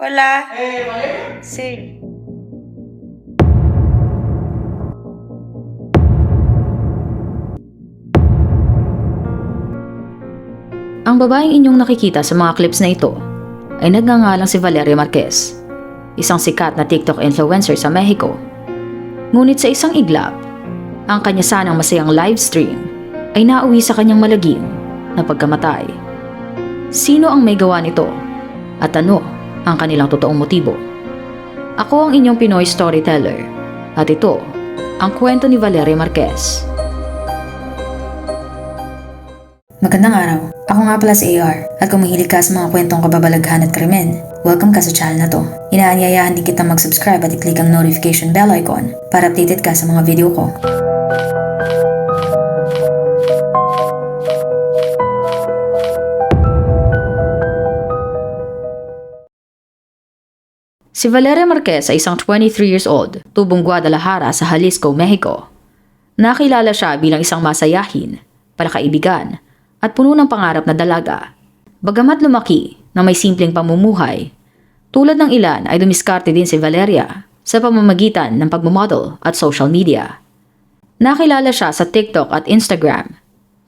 Hola. Eh, Valeria. Sí. Ang babaeng inyong nakikita sa mga clips na ito ay nagngangalang si Valeria Marquez, isang sikat na TikTok influencer sa Mexico. Ngunit sa isang iglap, ang kanya sanang masayang live stream ay nauwi sa kanyang malagim na pagkamatay. Sino ang may gawa nito? At ano ang kanilang totoong motibo? Ako ang inyong Pinoy storyteller at ito ang kwento ni Valeria Marquez. Magandang araw. Ako nga pala si AR at kung mahilig ka sa mga kwentong kababalaghan at krimen, welcome ka sa channel na to. Inaanyayahan din kita mag-subscribe at i-click ang notification bell icon para updated ka sa mga video ko. Si Valeria Marquez ay isang 23 years old, tubong Guadalajara sa Jalisco, Mexico. Nakilala siya bilang isang masayahin, palakaibigan, at puno ng pangarap na dalaga. Bagamat lumaki na may simpleng pamumuhay, tulad ng ilan ay dumiskarte din si Valeria sa pamamagitan ng pagmamodel at social media. Nakilala siya sa TikTok at Instagram,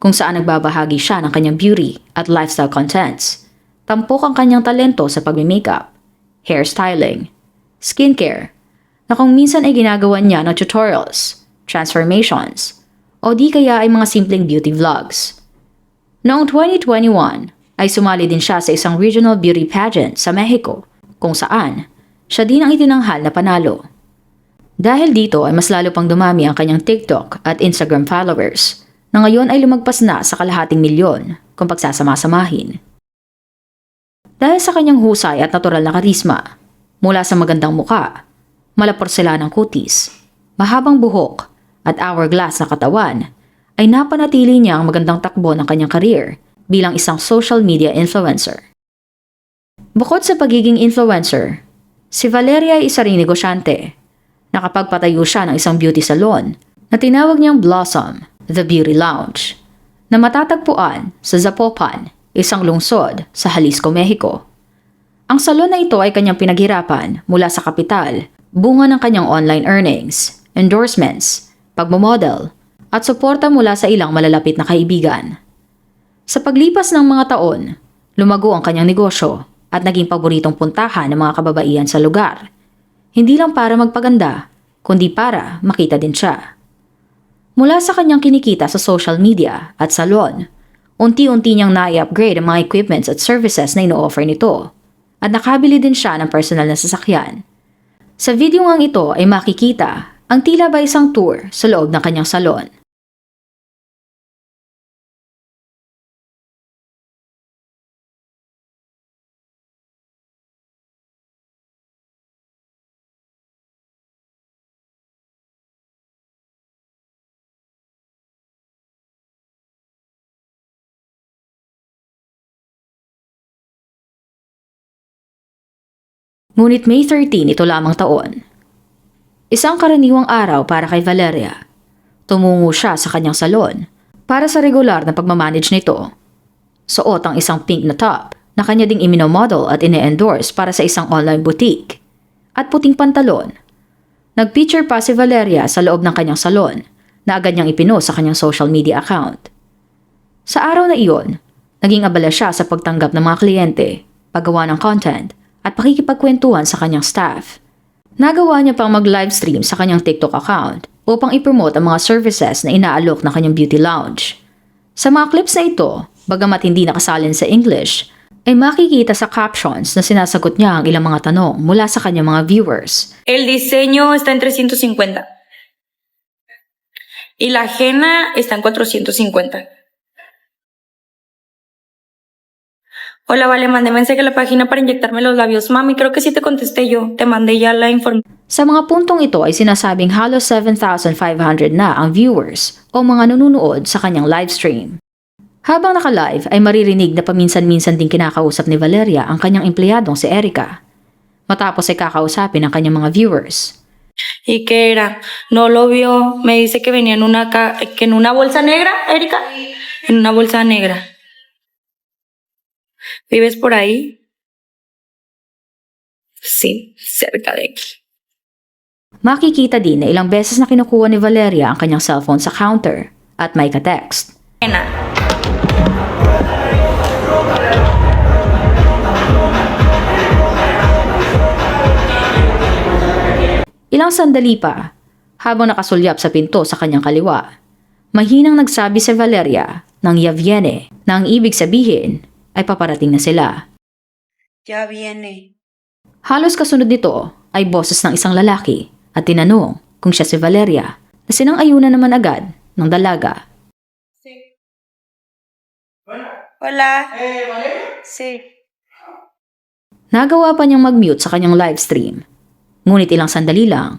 kung saan nagbabahagi siya ng kanyang beauty at lifestyle contents. Tampok ang kanyang talento sa pagmi-makeup, hairstyling, skincare, na kung minsan ay ginagawa niya ng tutorials, transformations, o di kaya ay mga simpleng beauty vlogs. Noong 2021 ay sumali din siya sa isang regional beauty pageant sa Mexico kung saan siya din ang itinanghal na panalo. Dahil dito ay mas lalo pang dumami ang kanyang TikTok at Instagram followers na ngayon ay lumagpas na sa kalahating milyon kung pagsasama-samahin. Dahil sa kanyang husay at natural na karisma, mula sa magandang muka, malaporselanang kutis, mahabang buhok at hourglass na katawan, ay napanatili niya ang magandang takbo ng kanyang career bilang isang social media influencer. Bukod sa pagiging influencer, si Valeria ay isa ring negosyante. Nakapagpatayo siya ng isang beauty salon na tinawag niyang Blossom, The Beauty Lounge, na matatagpuan sa Zapopan, isang lungsod sa Jalisco, Mexico. Ang salon na ito ay kanyang pinaghirapan mula sa kapital, bunga ng kanyang online earnings, endorsements, pagmamodel, at suporta mula sa ilang malalapit na kaibigan. Sa paglipas ng mga taon, lumago ang kanyang negosyo at naging paboritong puntahan ng mga kababaihan sa lugar. Hindi lang para magpaganda, kundi para makita din siya. Mula sa kanyang kinikita sa social media at salon, unti-unti niyang na-upgrade ang mga equipments at services na ino-offer nito at nakabili din siya ng personal na sasakyan. Sa video ngang ito ay makikita ang tila ba isang tour sa loob ng kanyang salon. Ngunit May 13 ito lamang taon. Isang karaniwang araw para kay Valeria. Tumungo siya sa kanyang salon para sa regular na pagmamanage nito. Suot ang isang pink na top na kanya ding iminomodel at ine-endorse para sa isang online boutique. At puting pantalon. Nag-picture pa si Valeria sa loob ng kanyang salon na agad niyang ipinost sa kanyang social media account. Sa araw na iyon, naging abala siya sa pagtanggap ng mga kliyente, paggawa ng content, at pakikipagkwentuhan sa kanyang staff. Nagawa niya pang mag-livestream sa kanyang TikTok account upang ipromote ang mga services na inaalok ng kanyang beauty lounge. Sa mga clips na ito, bagamat hindi nakasalin sa English, ay makikita sa captions na sinasagot niya ang ilang mga tanong mula sa kanyang mga viewers. El diseño está en 350. Y la ajena está en 450. Hola, vale, mandé mensaje a la página para inyectarme los labios. Mami, creo que sí te contesté yo. Te mandé ya la información. Sa mga puntong ito ay sinasabing halos 7,500 na ang viewers o mga nanonood sa kanyang livestream. Habang naka-live ay maririnig na paminsan-minsan din kinakausap ni Valeria ang kanyang empleyadong si Erica. Matapos ay kakausapin ang kanyang mga viewers. ¿Y qué era? No lo vio. Me dice que venía en una, ca- que en una bolsa negra, Erika. En una bolsa negra. ¿Vives por ahí? sí, cerca de aquí. Makikita din na ilang beses na kinukuha ni Valeria ang kanyang cellphone sa counter at may ka-text. Nena, Ilang sandali pa, habang nakasulyap sa pinto sa kanyang kaliwa, mahinang nagsabi si Valeria ng ya viene na ang ibig sabihin ay paparating na sila. Ya viene. Halos kasunod nito ay boses ng isang lalaki at tinanong kung siya si Valeria na sinang-ayunan naman agad ng dalaga. Hola. Sí. Nagawa pa niyang mag-mute sa kanyang live stream. Ngunit ilang sandali lang.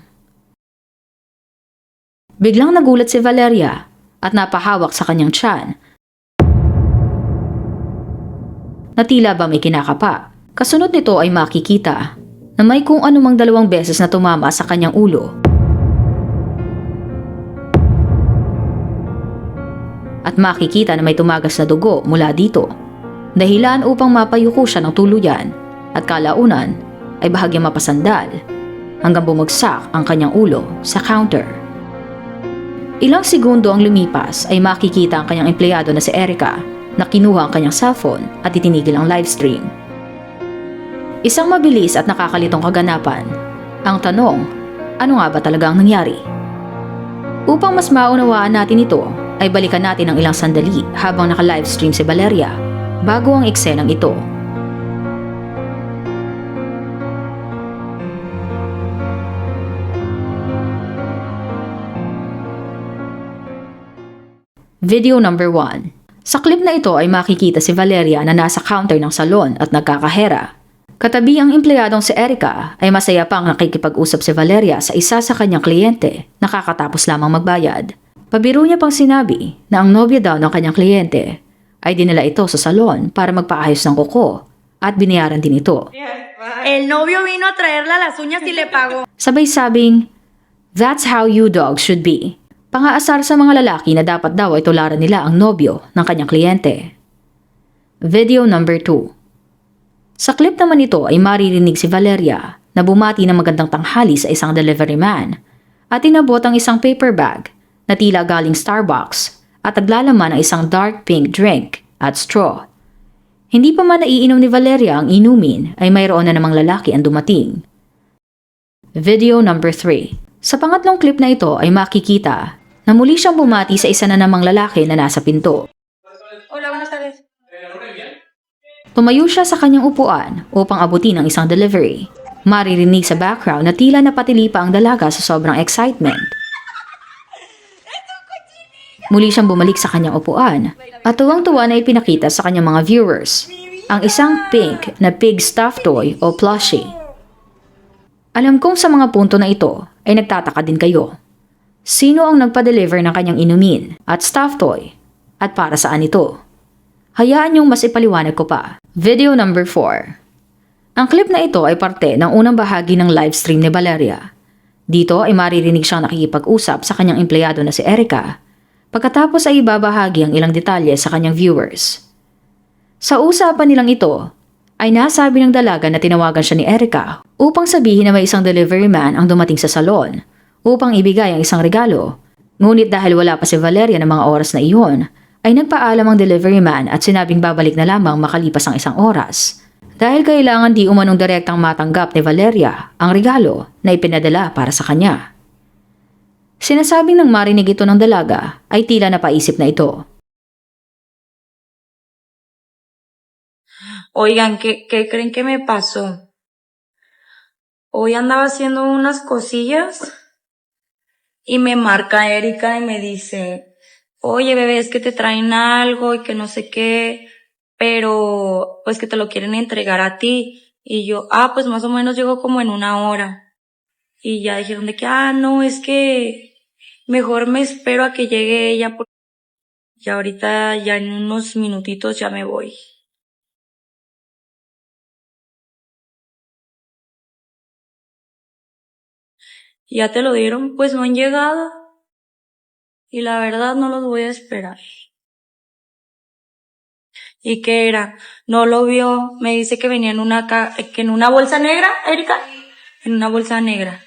Biglang nagulat si Valeria at napahawak sa kanyang tiyan. Na tila ba may kinakapa. Kasunod nito ay makikita na may kung anumang dalawang beses na tumama sa kanyang ulo. At makikita na may tumagas na dugo mula dito. Dahilan upang mapayuko siya ng tuluyan at kalaunan ay bahagyang mapasandal hanggang bumagsak ang kanyang ulo sa counter. Ilang segundo ang lumipas ay makikita ang kanyang empleyado na si Erica na kinuha ang kanyang cellphone at itinigil ang livestream. Isang mabilis at nakakalitong kaganapan. Ang tanong, ano nga ba talaga ang nangyari? Upang mas maunawaan natin ito, ay balikan natin ang ilang sandali habang naka-livestream si Valeria bago ang eksenang ito. Video number 1 Sa clip na ito ay makikita si Valeria na nasa counter ng salon at nagkakahera. Katabi ang empleyadong si Erica ay masaya pang nakikipag-usap si Valeria sa isa sa kanyang kliyente nakakatapos lamang magbayad. Pabiro niya pang sinabi na ang nobya daw ng kanyang kliyente ay dinala ito sa salon para magpaayos ng kuko at binayaran din ito. El novio vino a traerla las uñas y le pagó. Sabay sabing, That's how you dogs should be. Pangaasar sa mga lalaki na dapat daw ay tularan nila ang nobyo ng kanyang kliyente. Video number 2 Sa clip naman ito ay maririnig si Valeria na bumati ng magandang tanghali sa isang delivery man at inabot ang isang paper bag na tila galing Starbucks at naglalaman ng isang dark pink drink at straw. Hindi pa man naiinom ni Valeria ang inumin ay mayroon na namang lalaki ang dumating. Video number 3. Sa pangatlong clip na ito ay makikita na muli siyang bumati sa isa na namang lalaki na nasa pinto. Hola, buenas tardes. Tumayo siya sa kanyang upuan upang abutin ang isang delivery. Maririnig sa background na tila napatili pa ang dalaga sa sobrang excitement. Muli siyang bumalik sa kanyang upuan at tuwang-tuwa na ipinakita sa kanyang mga viewers ang isang pink na pig stuffed toy o plushie. Alam kong sa mga punto na ito ay nagtataka din kayo. Sino ang nagpa-deliver ng kanyang inumin at stuffed toy? At para saan ito? Hayaan niyong mas ipaliwanag ko pa. Video number 4. Ang clip na ito ay parte ng unang bahagi ng live stream ni Valeria. Dito ay maririnig siyang nakikipag-usap sa kanyang empleyado na si Erica. Pagkatapos ay ibabahagi ang ilang detalye sa kanyang viewers. Sa usapan nilang ito, ay nasabi ng dalaga na tinawagan siya ni Erica upang sabihin na may isang delivery man ang dumating sa salon upang ibigay ang isang regalo. Ngunit dahil wala pa si Valeria ng mga oras na iyon, ay nagpaalam ang delivery man at sinabing babalik na lamang makalipas ang isang oras. Dahil kailangan di umanong direktang matanggap ni Valeria ang regalo na ipinadala para sa kanya. Sinasabing nang marinig ito ng dalaga ay tila napaisip na ito. Oigan, ¿qué, ¿qué creen que me pasó? Hoy andaba haciendo unas cosillas y me marca Erika y me dice, oye bebé, es que te traen algo y que no sé qué, pero pues que te lo quieren entregar a ti. Y yo, ah, pues más o menos llego como en una hora. Y ya dijeron de que, ah, no, es que mejor me espero a que llegue ella ya ahorita ya en unos minutitos ya me voy. ¿Ya te lo dieron? Pues no han llegado. Y la verdad no los voy a esperar. ¿Y qué era? No lo vio. Me dice que venía en una ca que en una bolsa negra, Erika. En una bolsa negra.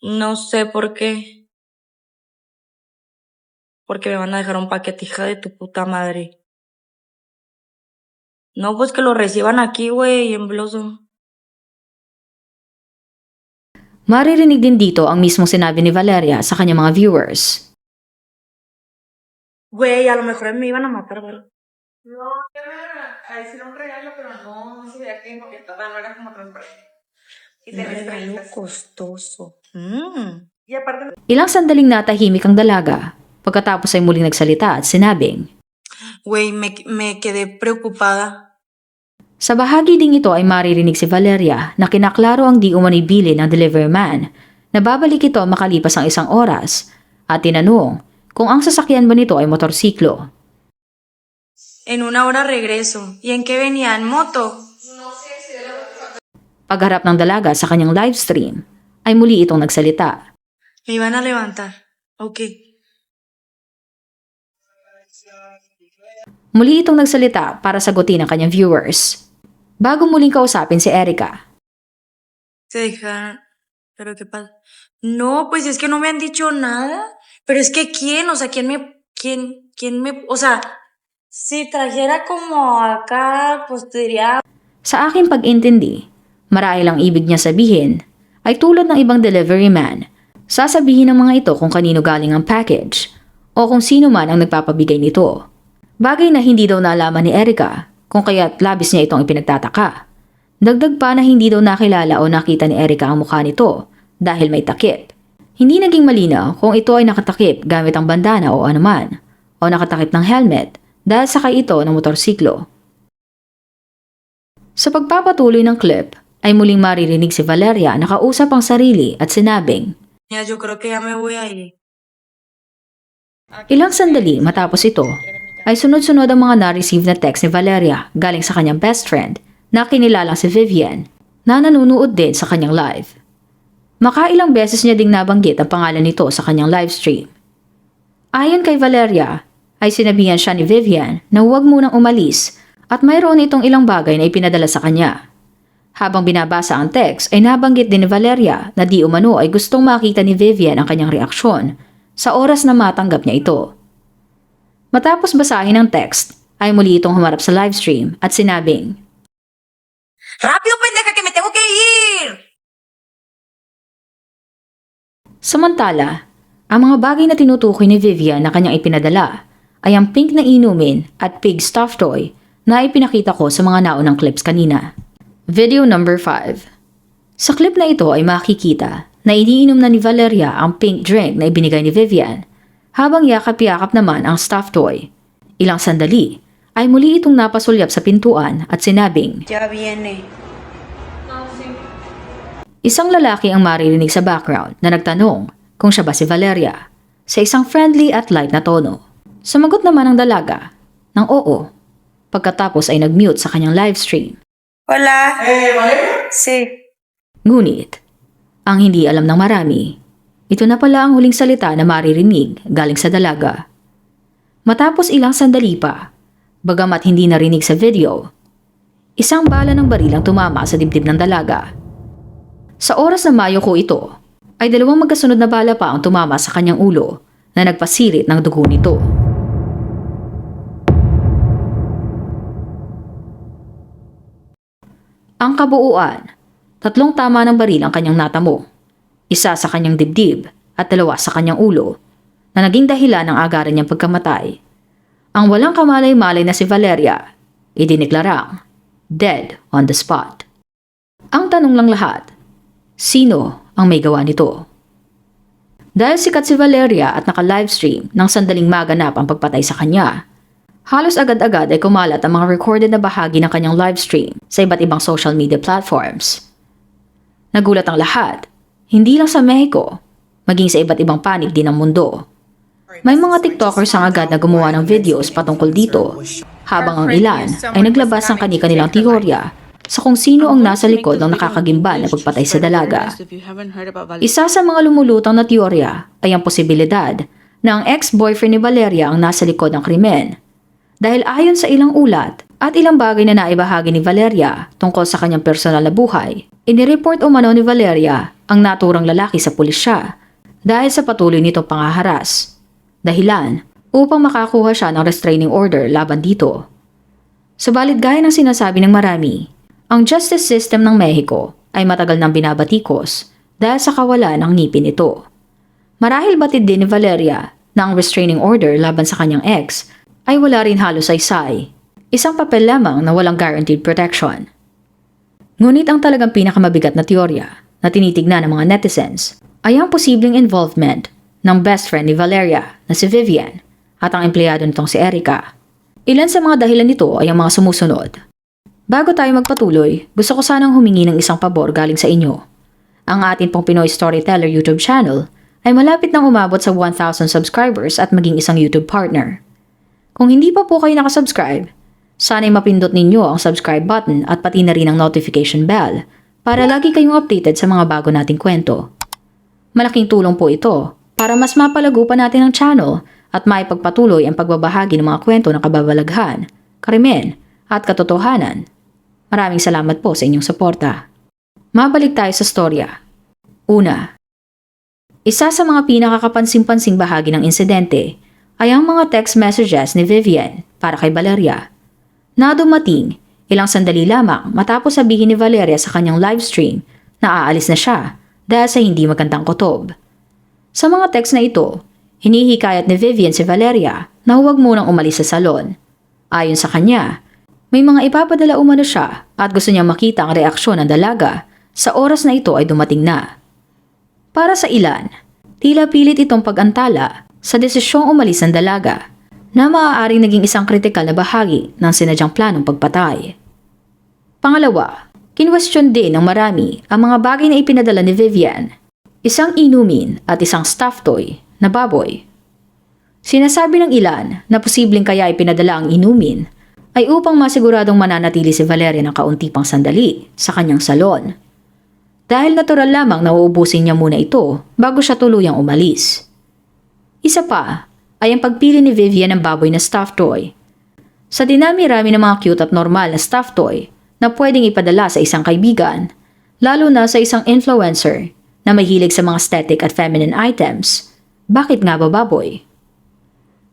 No sé por qué. Porque me van a dejar un paquete, de tu puta madre. No, pues que lo reciban aquí, güey, en bloso. Maririnig din dito ang mismong sinabi ni Valeria sa kanyang mga viewers. Güey, a lo mejor me iban a matar, güey. No, ya me iban a, decir un regalo, pero no, no se veía que no era como transparente. Y Un regalo costoso. Mm. Y aparte, Ilang sandaling natahimik ang dalaga pagkatapos ay muling nagsalita at sinabing, Güey, me, me quedé preocupada. Sa bahagi ding ito ay maririnig si Valeria na kinaklaro ang di umano'y bili ng delivery man na babalik ito makalipas ang isang oras at tinanong kung ang sasakyan ba nito ay motorsiklo. En una hora regreso. ¿Y en qué venía? ¿En moto? Pagharap ng dalaga sa kanyang livestream ay muli itong nagsalita. Me iban a levantar. Ok. Muli itong nagsalita para sagutin ang kanyang viewers. Bago muling kausapin si Erica, Se dejaron. ¿Pero qué pasa? No, pues es que no me han dicho nada. Pero es que quién, o sea, quién me, quién, quién me, o sea, si trajera como acá, pues te diría, Sa aking pag-intindi, marahil ang ibig niya sabihin ay tulad ng ibang delivery man. Sasabihin ng mga ito kung kanino galing ang package o kung sino man ang nagpapabigay nito. Bagay na hindi daw nalaman ni Erica kung kaya't labis niya itong ipinagtataka. Dagdag pa na hindi daw nakilala o nakita ni Erica ang mukha nito dahil may takip. Hindi naging malinaw kung ito ay nakatakip gamit ang bandana o anuman o nakatakip ng helmet dahil sakay ito ng motorsiklo. Sa pagpapatuloy ng clip, ay muling maririnig si Valeria na kausap ang sarili at sinabing, ya, yo creo que ya me voy a ir. ilang sandali matapos ito, ay sunod-sunod ang mga na-receive na text ni Valeria galing sa kanyang best friend na kinilalang si Vivian na nanunood din sa kanyang live. Makailang beses niya ding nabanggit ang pangalan nito sa kanyang live stream. Ayon kay Valeria, ay sinabihan siya ni Vivian na huwag munang umalis at mayroon itong ilang bagay na ipinadala sa kanya. Habang binabasa ang text ay nabanggit din ni Valeria na di umano ay gustong makita ni Vivian ang kanyang reaksyon sa oras na matanggap niya ito. Matapos basahin ang text, ay muli itong humarap sa livestream at sinabing, ¡Rápido, pendeja, que me tengo que ir! Samantala, ang mga bagay na tinutukoy ni Vivian na kanyang ipinadala ay ang pink na inumin at pig stuffed toy na ipinakita ko sa mga naunang clips kanina. Video number 5 Sa clip na ito ay makikita na iniinom na ni Valeria ang pink drink na ibinigay ni Vivian habang yakap-yakap naman ang stuffed toy. Ilang sandali ay muli itong napasulyap sa pintuan at sinabing, Ya viene. Isang lalaki ang maririnig sa background na nagtanong kung siya ba si Valeria sa isang friendly at light na tono. Sumagot naman ang dalaga ng oo pagkatapos ay nag-mute sa kanyang live stream. Hola. eh, ¿vale? Sí. Ngunit, ang hindi alam ng marami, ito na pala ang huling salita na maririnig galing sa dalaga. Matapos ilang sandali pa, bagamat hindi narinig sa video, isang bala ng baril ang tumama sa dibdib ng dalaga. Sa oras na mayo ko ito, ay dalawang magkasunod na bala pa ang tumama sa kanyang ulo na nagpasirit ng dugo nito. Ang kabuuan, tatlong tama ng baril ang kanyang natamo. Isa sa kanyang dibdib at dalawa sa kanyang ulo na naging dahilan ng agaran niyang pagkamatay. Ang walang kamalay-malay na si Valeria, idiniklarang dead on the spot. Ang tanong lang lahat, sino ang may gawa nito? Dahil sikat si Valeria at naka-livestream nang sandaling maganap ang pagpatay sa kanya, halos agad-agad ay kumalat ang mga recorded na bahagi ng kanyang livestream sa iba't ibang social media platforms. Nagulat ang lahat, hindi lang sa Mexico, maging sa iba't ibang panig din ng mundo. May mga TikTokers ang agad na gumawa ng videos patungkol dito, habang ang ilan ay naglabas ng kani-kanilang teorya sa kung sino ang nasa likod ng nakakagimba na pagpatay sa dalaga. Isa sa mga lumulutang na teorya ay ang posibilidad na ang ex-boyfriend ni Valeria ang nasa likod ng krimen. Dahil ayon sa ilang ulat, at ilang bagay na naibahagi ni Valeria tungkol sa kanyang personal na buhay. Inireport umano ni Valeria ang naturang lalaki sa pulisya dahil sa patuloy nitong pangaharas. Dahilan upang makakuha siya ng restraining order laban dito. Subalit gaya ng sinasabi ng marami, ang justice system ng Mexico ay matagal nang binabatikos dahil sa kawalan ng ngipin nito. Marahil batid din ni Valeria na ang restraining order laban sa kanyang ex ay wala rin halos saysay. Isang papel lamang na walang guaranteed protection. Ngunit ang talagang pinakamabigat na teorya na tinitignan ng mga netizens ay ang posibleng involvement ng best friend ni Valeria na si Vivian at ang empleyado nitong si Erica. Ilan sa mga dahilan nito ay ang mga sumusunod. Bago tayo magpatuloy, gusto ko sanang humingi ng isang pabor galing sa inyo. Ang atin pong Pinoy Storyteller YouTube channel ay malapit nang umabot sa 1,000 subscribers at maging isang YouTube partner. Kung hindi pa po kayo nakasubscribe, sana'y mapindot ninyo ang subscribe button at pati na rin ang notification bell para lagi kayong updated sa mga bago nating kwento. Malaking tulong po ito para mas mapalago pa natin ang channel at maipagpatuloy ang pagbabahagi ng mga kwento ng kababalaghan, krimen at katotohanan. Maraming salamat po sa inyong suporta. Mabalik tayo sa storya. Una, isa sa mga pinakakapansin-pansing bahagi ng insidente ay ang mga text messages ni Vivian para kay Valeria na dumating ilang sandali lamang matapos sabihin ni Valeria sa kanyang livestream na aalis na siya dahil sa hindi magandang kutob. Sa mga text na ito, hinihikayat ni Vivian si Valeria na huwag munang umalis sa salon. Ayon sa kanya, may mga ipapadala umano siya at gusto niya makita ang reaksyon ng dalaga sa oras na ito ay dumating na. Para sa ilan, tila pilit itong pag-antala sa desisyong umalis ng dalaga na maaaring naging isang kritikal na bahagi ng sinadyang planong pagpatay. Pangalawa, kinwestiyon din ng marami ang mga bagay na ipinadala ni Vivian, isang inumin at isang stuffed toy na baboy. Sinasabi ng ilan na posibleng kaya ipinadala ang inumin ay upang masiguradong mananatili si Valeria ng kaunti pang sandali sa kanyang salon. Dahil natural lamang na uubusin niya muna ito bago siya tuluyang umalis. Isa pa ay ang pagpili ni Vivian ng baboy na stuffed toy. Sa dinami-rami ng mga cute at normal na stuffed toy na pwedeng ipadala sa isang kaibigan, lalo na sa isang influencer na mahilig sa mga aesthetic at feminine items, bakit nga ba baboy?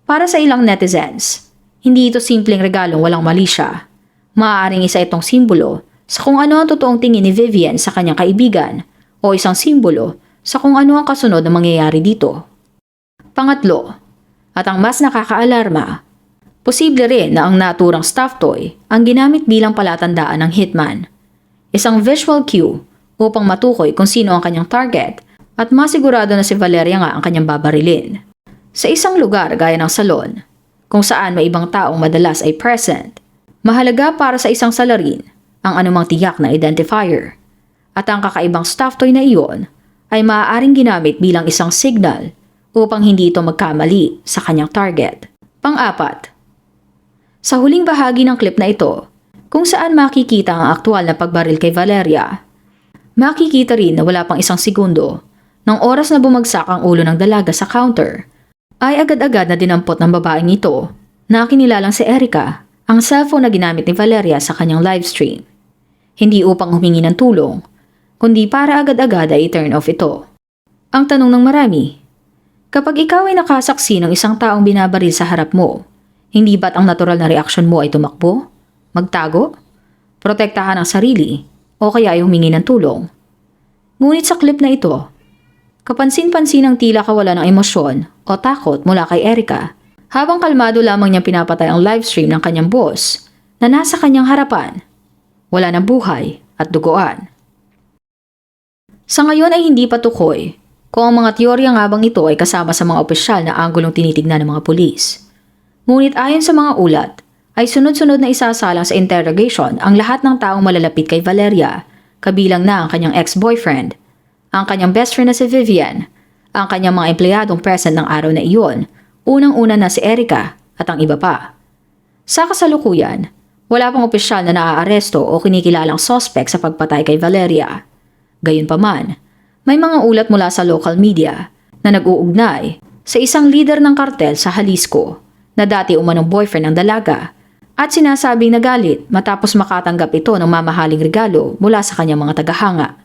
Para sa ilang netizens, hindi ito simpleng regalong walang mali siya. Maaaring isa itong simbolo sa kung ano ang totoong tingin ni Vivian sa kanyang kaibigan o isang simbolo sa kung ano ang kasunod na mangyayari dito. Pangatlo, at ang mas nakakaalarma, posible rin na ang naturang stuffed toy ang ginamit bilang palatandaan ng hitman. Isang visual cue upang matukoy kung sino ang kanyang target at masigurado na si Valeria nga ang kanyang babarilin. Sa isang lugar gaya ng salon, kung saan may ibang taong madalas ay present, mahalaga para sa isang salarin ang anumang tiyak na identifier. At ang kakaibang stuffed toy na iyon ay maaaring ginamit bilang isang signal upang hindi ito magkamali sa kanyang target. Pang-apat, sa huling bahagi ng clip na ito, kung saan makikita ang aktwal na pagbaril kay Valeria, makikita rin na wala pang isang segundo ng oras na bumagsak ang ulo ng dalaga sa counter, ay agad-agad na dinampot ng babaeng ito na kinilalang si Erica ang cellphone na ginamit ni Valeria sa kanyang livestream. Hindi upang humingi ng tulong, kundi para agad-agad ay turn off ito. Ang tanong ng marami, kapag ikaw ay nakasaksi ng isang taong binabaril sa harap mo, hindi ba't ang natural na reaksyon mo ay tumakbo? Magtago? Protektahan ang sarili? O kaya ay humingi ng tulong? Ngunit sa clip na ito, Kapansin-pansin ang tila kawalan ng emosyon o takot mula kay Erica habang kalmado lamang niyang pinapatay ang livestream ng kanyang boss na nasa kanyang harapan. Wala ng buhay at duguan. Sa ngayon ay hindi pa tukoy kung ang mga teorya nga bang ito ay kasama sa mga opisyal na anggulong tinitignan ng mga pulis. Ngunit ayon sa mga ulat, ay sunod-sunod na isasalang sa interrogation ang lahat ng taong malalapit kay Valeria, kabilang na ang kanyang ex-boyfriend ang kanyang best friend na si Vivian, ang kanyang mga empleyadong present ng araw na iyon, unang-una na si Erica at ang iba pa. Sa kasalukuyan, wala pang opisyal na naaaresto o kinikilalang sospek sa pagpatay kay Valeria. Gayunpaman, may mga ulat mula sa local media na nag-uugnay sa isang leader ng kartel sa Jalisco na dati umanong boyfriend ng dalaga at sinasabing nagalit matapos makatanggap ito ng mamahaling regalo mula sa kanyang mga tagahanga.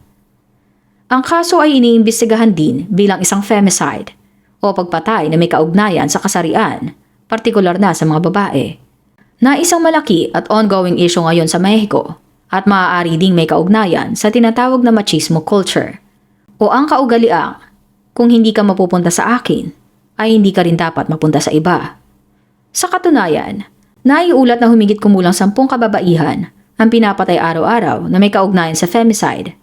Ang kaso ay iniimbestigahan din bilang isang femicide o pagpatay na may kaugnayan sa kasarian, partikular na sa mga babae. Na isang malaki at ongoing issue ngayon sa Mexico at maaari ding may kaugnayan sa tinatawag na machismo culture o ang kaugaliang kung hindi ka mapupunta sa akin ay hindi ka rin dapat mapunta sa iba. Sa katunayan, naiulat na humigit kumulang sampung kababaihan ang pinapatay araw-araw na may kaugnayan sa femicide.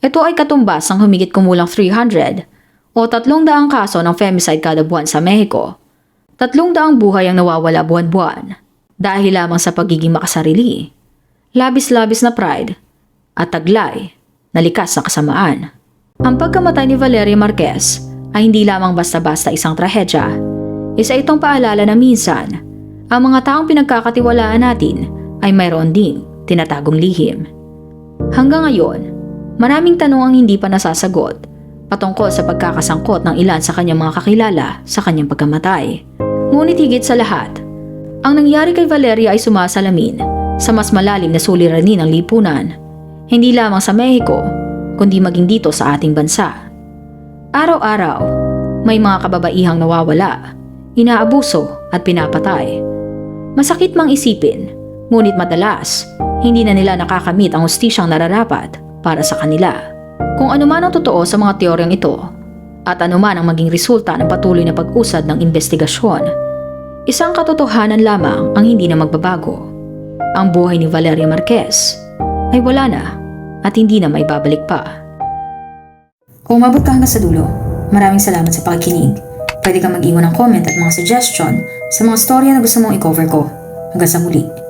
Ito ay katumbas ng humigit kumulang 300 o 300 kaso ng femicide kada buwan sa Mexico. 300 buhay ang nawawala buwan-buwan dahil lamang sa pagiging makasarili, labis-labis na pride at taglay na likas na kasamaan. Ang pagkamatay ni Valeria Marquez ay hindi lamang basta-basta isang trahedya. Isa itong paalala na minsan, ang mga taong pinagkakatiwalaan natin ay mayroon ding tinatagong lihim. Hanggang ngayon, maraming tanong ang hindi pa nasasagot patungkol sa pagkakasangkot ng ilan sa kanyang mga kakilala sa kanyang pagkamatay. Ngunit higit sa lahat, ang nangyari kay Valeria ay sumasalamin sa mas malalim na suliranin ng lipunan, hindi lamang sa Mexico, kundi maging dito sa ating bansa. Araw-araw, may mga kababaihang nawawala, inaabuso at pinapatay. Masakit mang isipin, ngunit madalas, hindi na nila nakakamit ang hustisyang nararapat para sa kanila. Kung ano man ang totoo sa mga teoryang ito, at ano man ang maging resulta ng patuloy na pag-usad ng investigasyon, isang katotohanan lamang ang hindi na magbabago. Ang buhay ni Valeria Marquez ay wala na at hindi na may babalik pa. Kung umabot ka hanggang sa dulo, maraming salamat sa pakikinig. Pwede kang mag-iwan ng comment at mga suggestion sa mga storya na gusto mong i-cover ko. Hanggang sa muli.